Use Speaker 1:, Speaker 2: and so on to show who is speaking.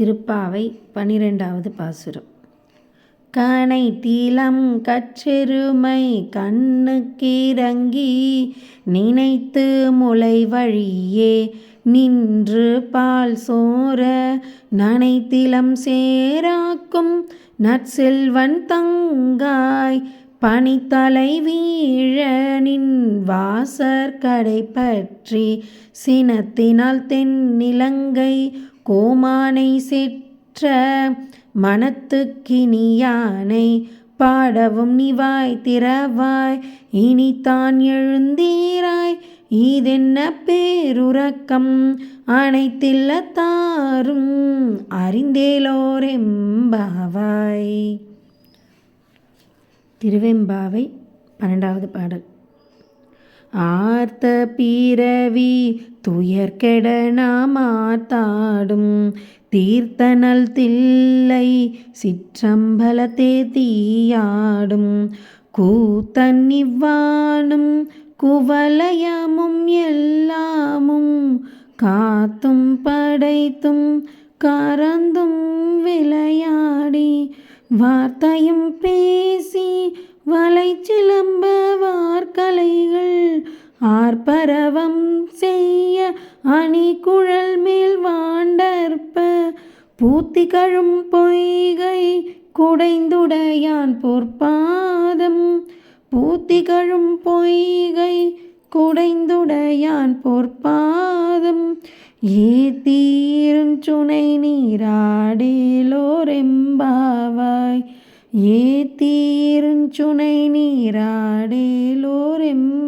Speaker 1: திருப்பாவை பனிரெண்டாவது பாசுரம். கனை தீலம் கற்றெருமை கண்ணுக்கிறங்கி நினைத்து முளை வழியே நின்று பால் சோர நனைத்திலம் சேராக்கும் நற்செல்வன் தங்காய் பனித்தலை வீழ நின் வாசற் கடை பற்றி சினத்தினால் தென்னிலங்கை கோமானை செற்ற மனத்துக்கினியானை பாடவும் நிவாய் திறவாய். இனித்தான் எழுந்தீராய். இதென்ன பேருறக்கம்? அனைத்தில்லத்தாரும் அறிந்தேலோரெம்பாவாய். திருவெம்பாவை பன்னெண்டாவது பாடல். ஆர்த்த பிறவி துயர்கெட நாம் நாமாத்தாடும் தீர்த்தனல் தில்லை சிற்றம்பலத்தே தீயாடும். கூத்தன் இவ்வானும் குவலயமும் எல்லாமும் காத்தும் படைத்தும் கறந்தும் விளையாடி வார்த்தையும் பேசி வலை ஆர்ப்பரவம் செய்ய அணி குழல் மேல் வாண்டற்ப பூத்தி கழும் பொய்கை குடைந்துடையான் பொற்பாதம் பூத்தி கழும் பொய்கை குடைந்துடையான் பொற்பாதம். ஏத்தீரும் சுனை நீராடேலோரெம்பாவாய் ஏத்தீரும் சுனை நீராடேலோரெம்பா